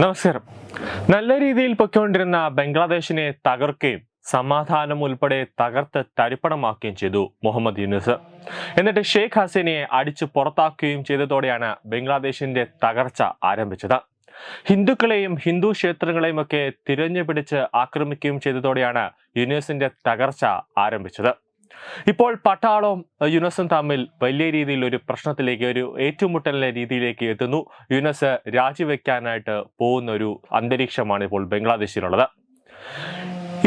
നമസ്കാരം. നല്ല രീതിയിൽ പൊയ്ക്കൊണ്ടിരുന്ന ബംഗ്ലാദേശിനെ തകർക്കുകയും സമാധാനം ഉൾപ്പെടെ തകർത്ത് തരിപ്പണമാക്കുകയും ചെയ്തു മുഹമ്മദ് യൂനുസ്. എന്നിട്ട് ഷെയ്ഖ് ഹസീനയെ അടിച്ചു പുറത്താക്കുകയും ചെയ്തതോടെയാണ് ബംഗ്ലാദേശിന്റെ തകർച്ച ആരംഭിച്ചത്. ഹിന്ദുക്കളെയും ഹിന്ദു ക്ഷേത്രങ്ങളെയും ഒക്കെ തിരഞ്ഞു പിടിച്ച് ആക്രമിക്കുകയും ചെയ്തതോടെയാണ് യൂനിസിന്റെ തകർച്ച ആരംഭിച്ചത്. ഇപ്പോൾ പട്ടാളവും യുനസും തമ്മിൽ വലിയ രീതിയിൽ ഒരു പ്രശ്നത്തിലേക്ക് ഒരു ഏറ്റുമുട്ടലിന്റെ രീതിയിലേക്ക് എത്തുന്നു. യുനസ് രാജിവെക്കാനായിട്ട് പോകുന്ന ഒരു അന്തരീക്ഷമാണ് ഇപ്പോൾ ബംഗ്ലാദേശിലുള്ളത്.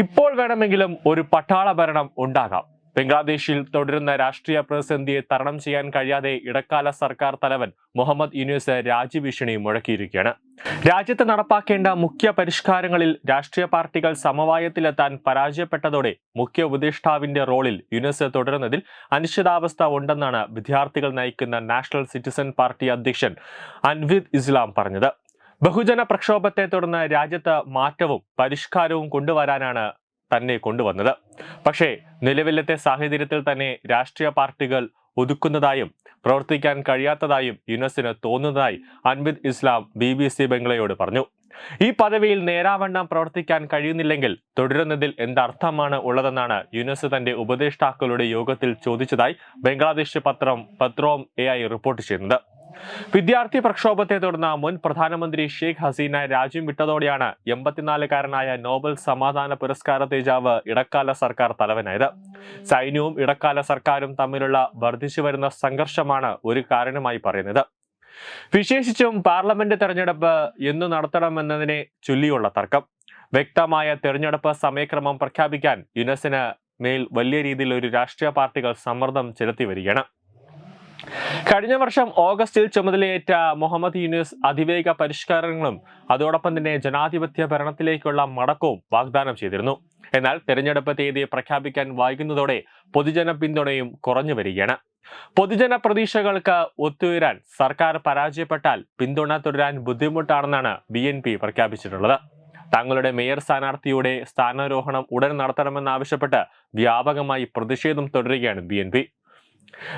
ഇപ്പോൾ വേണമെങ്കിലും ഒരു പട്ടാള ഭരണം ഉണ്ടാകാം. ബംഗ്ലാദേശിൽ തുടരുന്ന രാഷ്ട്രീയ പ്രതിസന്ധിയെ തരണം ചെയ്യാൻ കഴിയാതെ ഇടക്കാല സർക്കാർ തലവൻ മുഹമ്മദ് യൂനുസ് രാജ്യഭീഷണി മുഴക്കിയിരിക്കുകയാണ്. രാജ്യത്ത് നടപ്പാക്കേണ്ട മുഖ്യ പരിഷ്കാരങ്ങളിൽ രാഷ്ട്രീയ പാർട്ടികൾ സമവായത്തിലെത്താൻ പരാജയപ്പെട്ടതോടെ മുഖ്യ ഉപദേഷ്ടാവിന്റെ റോളിൽ യുനസ് തുടരുന്നതിൽ അനിശ്ചിതാവസ്ഥ ഉണ്ടെന്നാണ് വിദ്യാർത്ഥികൾ നയിക്കുന്ന നാഷണൽ സിറ്റിസൺ പാർട്ടി അധ്യക്ഷൻ അൻവിദ് ഇസ്ലാം പറഞ്ഞത്. ബഹുജന പ്രക്ഷോഭത്തെ തുടർന്ന് രാജ്യത്ത് മാറ്റവും പരിഷ്കാരവും കൊണ്ടുവരാനാണ് തന്നെ കൊണ്ടുവന്നത്. പക്ഷേ നിലവിലത്തെ സാഹചര്യത്തിൽ തന്നെ രാഷ്ട്രീയ പാർട്ടികൾ ഒതുക്കുന്നതായും പ്രവർത്തിക്കാൻ കഴിയാത്തതായും യുനസിന് തോന്നുന്നതായി Anvid Islam B B C ബംഗ്ലയോട് പറഞ്ഞു. ഈ പദവിയിൽ നേരാവണ്ണം പ്രവർത്തിക്കാൻ കഴിയുന്നില്ലെങ്കിൽ തുടരുന്നതിൽ എന്തർത്ഥമാണ് ഉള്ളതെന്നാണ് യുനസ് തന്റെ ഉപദേഷ്ടാക്കളുടെ യോഗത്തിൽ ചോദിച്ചതായി ബംഗ്ലാദേശ് പത്രം പത്രോം എ റിപ്പോർട്ട് ചെയ്യുന്നത്. വിദ്യാർത്ഥി പ്രക്ഷോഭത്തെ തുടർന്ന് മുൻ പ്രധാനമന്ത്രി ഷെയ്ഖ് ഹസീന രാജ്യം വിട്ടതോടെയാണ് എൺപത്തിനാലുകാരനായ നോബൽ സമാധാന പുരസ്കാര തേജാവ് ഇടക്കാല സർക്കാർ തലവനായത്. സൈന്യവും ഇടക്കാല സർക്കാരും തമ്മിലുള്ള വർദ്ധിച്ചു വരുന്ന സംഘർഷമാണ് ഒരു കാരണമായി പറയുന്നത്. വിശേഷിച്ചും പാർലമെന്റ് തെരഞ്ഞെടുപ്പ് എന്നു നടത്തണമെന്നതിനെ ചൊല്ലിയുള്ള തർക്കം. വ്യക്തമായ തെരഞ്ഞെടുപ്പ് സമയക്രമം പ്രഖ്യാപിക്കാൻ യുനസിന് മേൽ വലിയ രീതിയിൽ ഒരു രാഷ്ട്രീയ പാർട്ടികൾ സമ്മർദ്ദം ചെലുത്തി വരികയാണ്. കഴിഞ്ഞ വർഷം ഓഗസ്റ്റിൽ ചുമതലയേറ്റ മുഹമ്മദ് യൂനിസ് അതിവേഗ പരിഷ്കാരങ്ങളും അതോടൊപ്പം തന്നെ ജനാധിപത്യ ഭരണത്തിലേക്കുള്ള മടക്കവും വാഗ്ദാനം ചെയ്തിരുന്നു. എന്നാൽ തെരഞ്ഞെടുപ്പ് തീയതി പ്രഖ്യാപിക്കാൻ വൈകുന്നതോടെ പൊതുജന പിന്തുണയും കുറഞ്ഞു വരികയാണ്. പൊതുജന പ്രതീക്ഷകൾക്ക് ഒത്തുയരാൻ സർക്കാർ പരാജയപ്പെട്ടാൽ പിന്തുണ തുടരാൻ ബുദ്ധിമുട്ടാണെന്നാണ് ബി എൻ പി പ്രഖ്യാപിച്ചിട്ടുള്ളത്. തങ്ങളുടെ മേയർ സ്ഥാനാർത്ഥിയുടെ സ്ഥാനാരോഹണം ഉടൻ നടത്തണമെന്നാവശ്യപ്പെട്ട് വ്യാപകമായി പ്രതിഷേധം തുടരുകയാണ് ബി എൻ പി.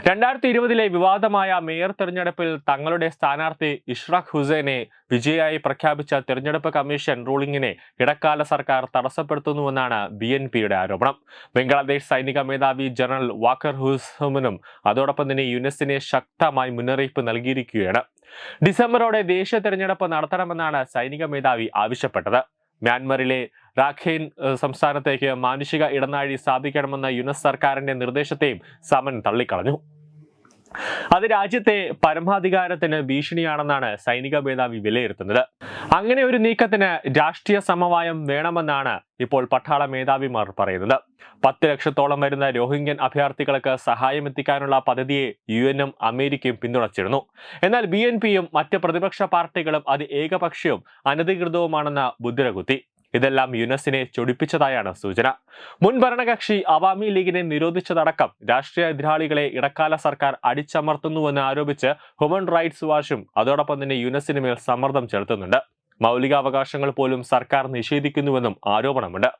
രണ്ടായിരത്തി ഇരുപതിലെ വിവാദമായ മേയർ തെരഞ്ഞെടുപ്പിൽ തങ്ങളുടെ സ്ഥാനാർത്ഥി ഇഷ്റഖ് ഹുസൈനെ വിജയായി പ്രഖ്യാപിച്ച തെരഞ്ഞെടുപ്പ് കമ്മീഷൻ റൂളിംഗിനെ ഇടക്കാല സർക്കാർ തടസ്സപ്പെടുത്തുന്നുവെന്നാണ് ബി എൻ പിയുടെ ആരോപണം. ബംഗ്ലാദേശ് സൈനിക മേധാവി ജനറൽ വാക്കർ ഹുസമിനും അതോടൊപ്പം തന്നെ യുനെസിനെ ശക്തമായി മുന്നറിയിപ്പ് നൽകിയിരിക്കുകയാണ്. ഡിസംബറോടെ ദേശീയ തെരഞ്ഞെടുപ്പ് നടത്തണമെന്നാണ് സൈനിക മേധാവി ആവശ്യപ്പെട്ടത്. മ്യാൻമറിലെ റാഖേൻ സംസ്ഥാനത്തേക്ക് മാനുഷിക ഇടനാഴി സ്ഥാപിക്കണമെന്ന യുനെസ് സർക്കാരിന്റെ നിർദ്ദേശത്തെയും സമൻ തള്ളിക്കളഞ്ഞു. അത് രാജ്യത്തെ പരമാധികാരത്തിന് ഭീഷണിയാണെന്നാണ് സൈനിക മേധാവി വിലയിരുത്തുന്നത്. അങ്ങനെ ഒരു നീക്കത്തിന് രാഷ്ട്രീയ സമവായം വേണമെന്നാണ് ഇപ്പോൾ പട്ടാള മേധാവിമാർ പറയുന്നത്. പത്ത് ലക്ഷത്തോളം വരുന്ന രോഹിംഗ്യൻ അഭയാർത്ഥികൾക്ക് സഹായം എത്തിക്കാനുള്ള പദ്ധതിയെ യു എനും അമേരിക്കയും പിന്തുണച്ചിരുന്നു. എന്നാൽ ബി എൻ പിയും മറ്റ് പ്രതിപക്ഷ പാർട്ടികളും അത് ഏകപക്ഷീയവും അനധികൃതവുമാണെന്ന മുദ്ര കുത്തി ഇതെല്ലാം യുനസിനെ ചൊടിപ്പിച്ചതായാണ് സൂചന. മുൻ ഭരണകക്ഷി അവാമി ലീഗിനെ നിരോധിച്ചതടക്കം രാഷ്ട്രീയ എതിരാളികളെ ഇടക്കാല സർക്കാർ അടിച്ചമർത്തുന്നുവെന്ന് ആരോപിച്ച് ഹ്യൂമൻ റൈറ്റ്സ് വാച്ചും അതോടൊപ്പം തന്നെ യുനസിന് മേൽ സമ്മർദ്ദം ചെലുത്തുന്നുണ്ട്. മൗലികാവകാശങ്ങൾ പോലും സർക്കാർ നിഷേധിക്കുന്നുവെന്നും ആരോപണമുണ്ട്.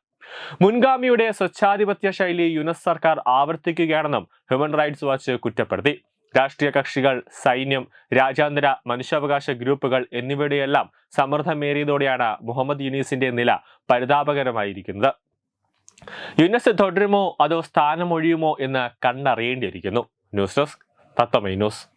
മുൻഗാമിയുടെ സ്വച്ഛാധിപത്യ ശൈലി യുനസ് സർക്കാർ ആവർത്തിക്കുകയാണെന്നും ഹ്യൂമൻ റൈറ്റ്സ് വാച്ച് കുറ്റപ്പെടുത്തി. രാഷ്ട്രീയ കക്ഷികൾ സൈന്യം രാജ്യാന്തര മനുഷ്യാവകാശ ഗ്രൂപ്പുകൾ എന്നിവയുടെയെല്ലാം സമ്മർദ്ദമേറിയതോടെയാണ് മുഹമ്മദ് യൂനീസിന്റെ നില പരിതാപകരമായിരിക്കുന്നത്. യുനീസ് തുടരുമോ? അതോ സ്ഥാനമൊഴിയുമോ എന്ന് കണ്ടറിയേണ്ടിയിരിക്കുന്നു. ന്യൂസ് ഡെസ്ക് തത്തമൈ ന്യൂസ്.